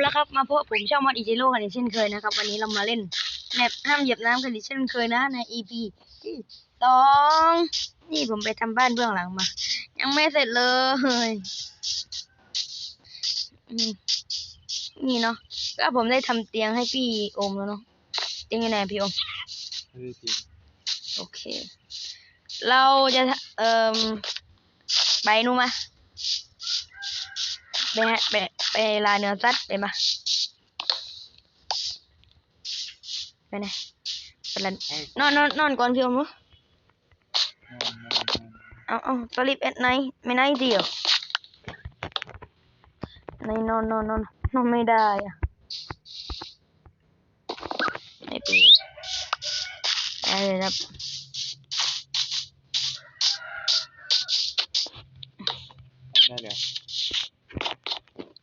แล้วครับมาพบผมช่องมอดอีเจโร่กันอีกเช่นเคยนะครับ วันนี้เรามาเล่นแมปห้ามเหยียบน้ำกันอีกเช่นเคยนะใน EP ที่สองนี่ผมไปทำบ้านเบื้องหลังมา ยังไม่เสร็จเลยอืมนี่เนาะก็ผมได้ทำเตียงให้พี่โอมแล้วเนาะเตียงยังไงพี่โอมไม่ได้ทิ้งโอเค เราจะทำเอ่มไปนู่นมา ไปฮะไปไปลาเนื้อสัตว์ไปมาไปไหนไปลานนอนนอนนอนก่อนพี่อมรู้นอนนอนนอนเอาเอาสลิปเอ็ดไนไม่ไนเดียวในนอนนอนนอนนอนไม่ได้อะไม่เปีได้เลยครับ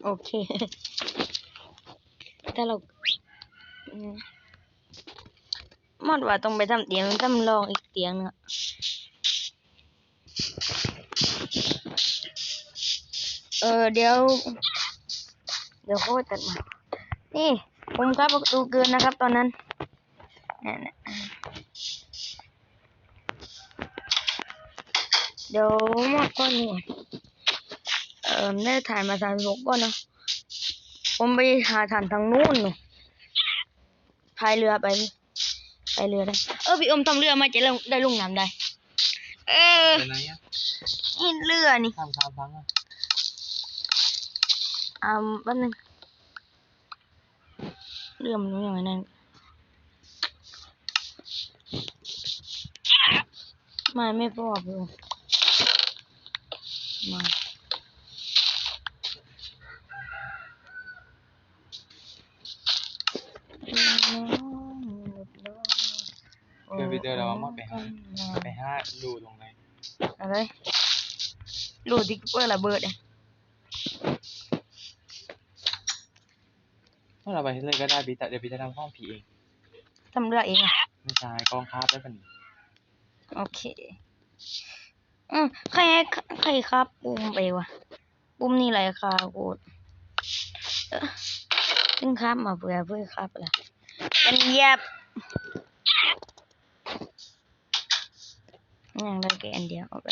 โอเคถ้าเราอืมอดว่าต้องไปทำเตียงทำรองอีกเตียงนึงอะเออเดี๋ยว เดี๋ยวเขาไปตัดมา นี่ ผมครับประตูเกินนะครับ ตอนนั้นนั่นะเดี๋ยวมอดก้อนหนวด เออได้ถ่ายมาสามสิบหกก้อนเนาะผมไปหาฐานทางนู้นเนาะพายเรือไปไปเรือได้เออพี่อมทำเรือมาจะลงได้ลงน้ำได้ เออเป็นไงอะนี่เรือนี่ทำทำฟังอะอ่าแป๊บนึงเรือมันยังไงนั่นไม่ไม่พอพี่อมมา เพื่อนไปเจอเราว่าหมดไปหาไปห้าดูตรงไหนอะไรรูที่เปิดระเบิดเนี่ยเมื่อเราไปเลยก็ได้บีแต่เดี๋ยวบีจะทำห้องผีเองทำเรือเองอะไม่ใช่กองคาบได้ปะนี่โอเค อืมใครให้ใครครับปุ่มไปวะปุ่มนี่อะไรครับโกดเอ้อซึ่งครับมาเพื่อเพื่อครับอะไรเป็นเหยียบ ยังได้แค่อันเดียวเอาไป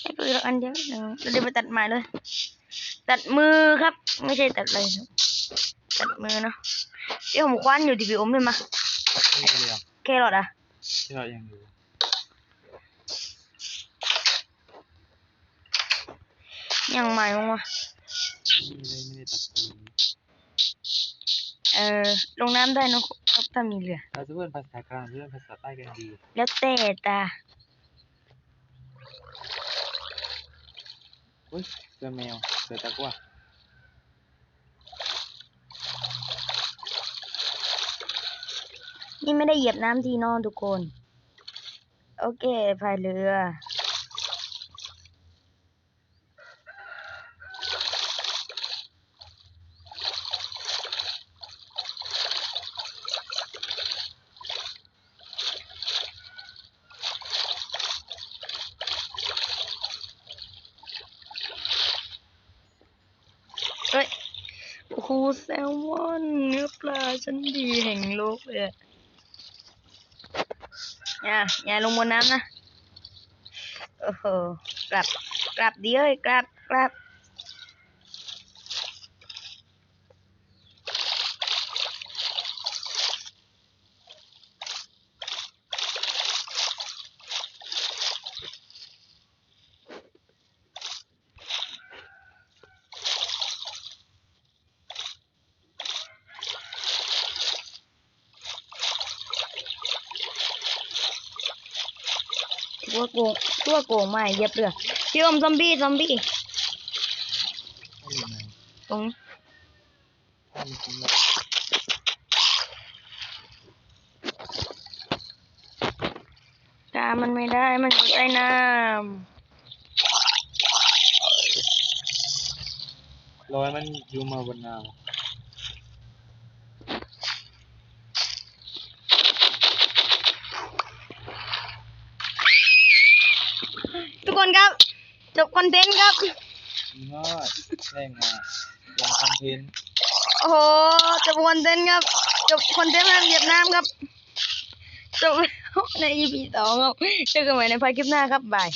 ให้เพื่ออันเดียวหนึ่งเราเดี๋ยวไปตัดใหม่เลย ตัดมือครับ ไม่ใช่ตัดอะไรครับตัดมือเนาะเดี๋ยวผมคว้านอยู่ที่พี่อมเลยมาไม่ได้เลยอะแครอทอะที่เรายังอยู่ยังใหม่มั้งวะไม่ได้ไม่ได้ตัดตรงนี้เออลงน้ำได้เนอะครับถ้ามีเรือเราจะเพื่อนภาษากลางเพื่อนภาษาใต้กันดี แล้วแต่ตา อุ้ยเจอแมวเจอตะกั่วนี่ไม่ได้เหยียบน้ำทีนอนทุกคน โอเคพายเรือ โอ้โหแซลมอนเนื้อปลาชั้นดีแห่งโลกเลยอย่าอย่าลงบนน้ำนะ โอ้โห กลับ กลับดีเอ้ย กลับ กลับ ตัวโกงตัวโกงไม่เหย็บเรือพี่อมซอมบี้ซอมบี้ไม่มีไหนตรงนี้ถ้ามีจริงแบบกามันไม่ได้มันอยู่ใต้น้ร้อยมันอยู่มาบนน้ำทุกคนครับ จ บคอนเทนต์ครับำยอดแรงมาลงคอนเทนต์โอ้โหจบคอนเทนต์ครับจบคอนเทนต์แบบเวียดนามครับจบแล้วใน EP สองครับเจอกันใหม่ในภายคลิปหน้าครับบาย